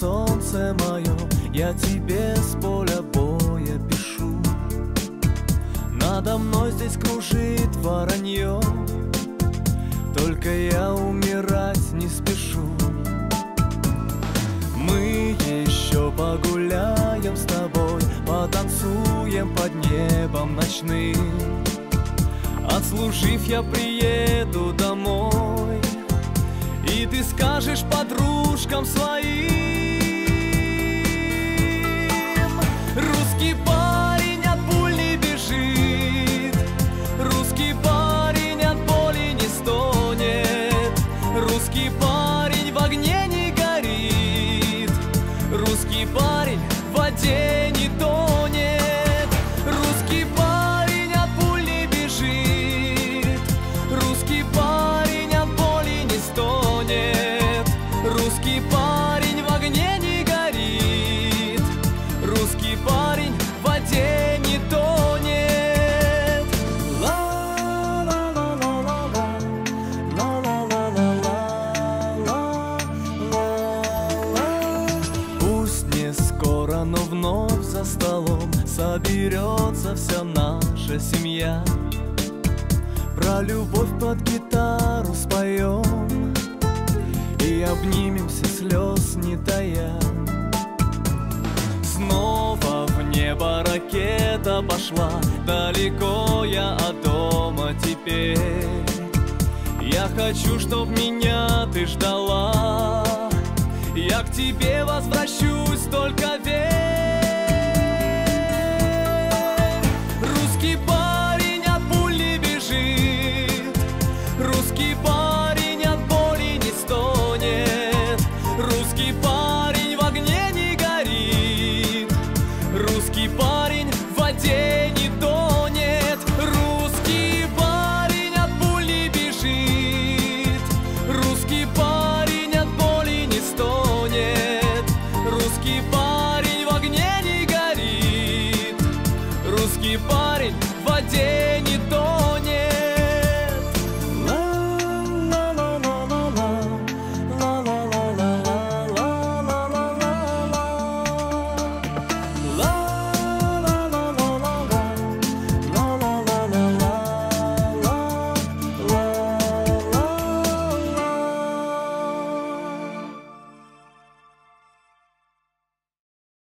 солнце мое, я тебе с поля боя пишу. Надо мной здесь кружит воронье, Только я умирать не спешу. Мы еще погуляем с тобой, Потанцуем под небом ночным. Отслужив, я приеду домой, И ты скажешь подружкам своим, Русский парень от боли не стонет Русский парень в огне не горит Русский парень в воде не тонет. Пусть не скоро, но вновь за столом Соберется вся наша семья Про любовь под гитару споем И обнимемся слез не тая. Снова в небо ракета пошла Далеко я от дома теперь. Я хочу, чтоб меня ты ждала. Я к тебе возвращусь, только верь keep on